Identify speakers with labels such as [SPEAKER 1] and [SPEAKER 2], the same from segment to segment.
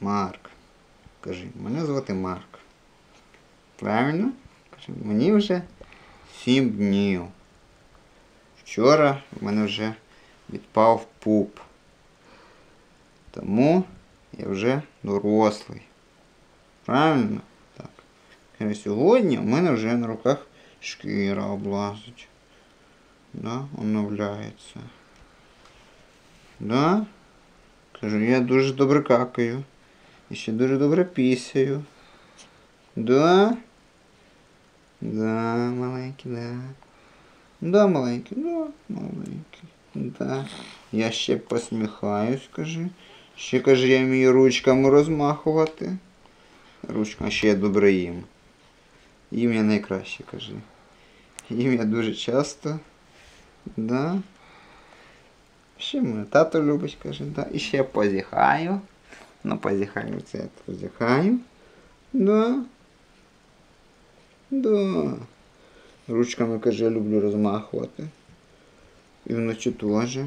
[SPEAKER 1] Марк. Кажи, мене звати Марк. Правильно? Кажи, мені вже сім днів. Вчора в мене вже відпав пуп. Тому я вже дорослий. Правильно? Так. Кажи, сьогодні в мене вже на руках шкіра облазить. Да, оновляється. Да? Кажу, я дуже добре какаю. І ще дуже добре пісяю. Да? Да, маленький, да. Да, маленький, да, маленький. Да. Я ще посміхаюсь, кажи. Ще каже, я вмію ручками розмахувати. Ручка, а ще я добре їм. Їм я найкраще, кажи. Їм я дуже часто. Да. Ще мене тато любить, каже, да. І ще позіхаю. Ну, позіхаю, це я. Да. Да. Ручками, каже, я люблю розмахувати. І вночі теж.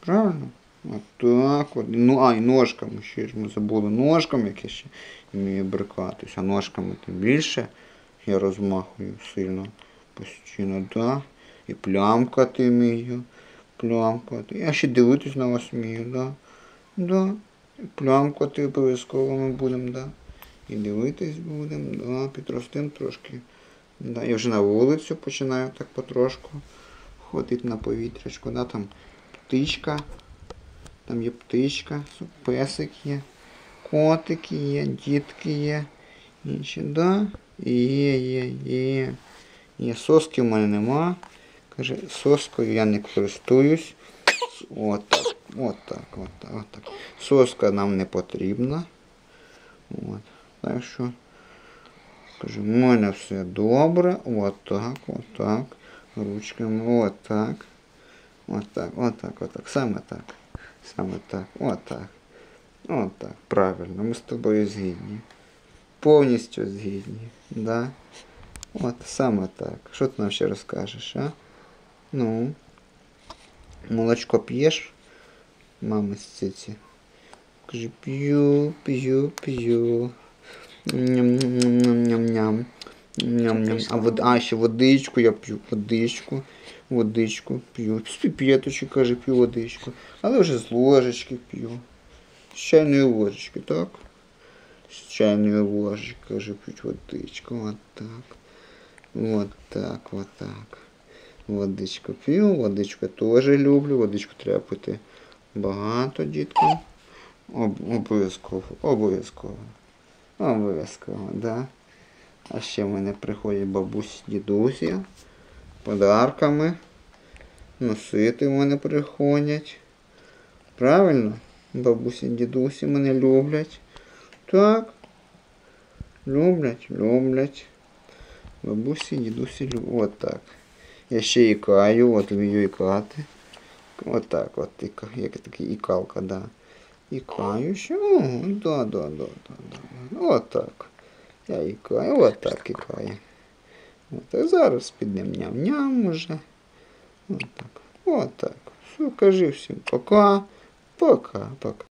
[SPEAKER 1] Правильно? От так от. Ну, а, і ножками ще ж ми забули. Ножками як я ще вмію брикатись. А ножками тим більше я розмахую сильно постійно, да. І плямкати вмію. Плямкати. Я ще дивитись на вас вмію, да. Да. Плямкати обов'язково ми будемо, да. І дивитись будемо, да, підростим трошки. Да. Я вже на вулицю починаю так потрошку ходити на повітрячку, да, там птичка. Там є птичка, песик є, котики є, дітки є. Інші, да. Є, є, є. Є соски в мене нема. Каже, соскою я не користуюсь. Отак, отак, отак, отак. Соска нам не потрібна. От. Так що, каже, в мене все добре. Отак, отак. Ручками, отак. Отак, отак, отак. Саме так. Саме так. Отак. Отак. Правильно. Ми з тобою згідні. Повністю згідні. Да? От саме так. Що ти нам ще розкажеш, а? Ну. Молочко п'єш? Мами з. Каже, п'ю, п'ю, п'ю. Ням-ням-ням-ням-ням. Ням-ням. А, вод... а ще водичку я п'ю. Водичку. Водичку п'ю. З піпеточки, каже, п'ю водичку. Але вже з ложечки п'ю. З чайної ложечки, так? З чайної ложечки, каже, п'ють водичку. От так. Вот так, вот так. Водичку п'ю, водичку теж люблю, водичку треба пити багато діткам. Об, обов'язково, обов'язково. Обов'язково, да. А ще в мене приходять бабусі, дідусі подарками. Носити в мене приходять. Правильно? Бабусі, дідусі мене люблять. Так. Люблять, люблять. Бабусі, дідусі люблять. От так. Я ще ікаю, от вмію ікати. От так, от як такий ікалка, да. Ікаю ще. О, да, да, да, да, да. От так. Я ікаю, от так ікаю. От а Зараз підемо ням-ням уже. От так. От так. Все, кажи всім пока. Пока, пока.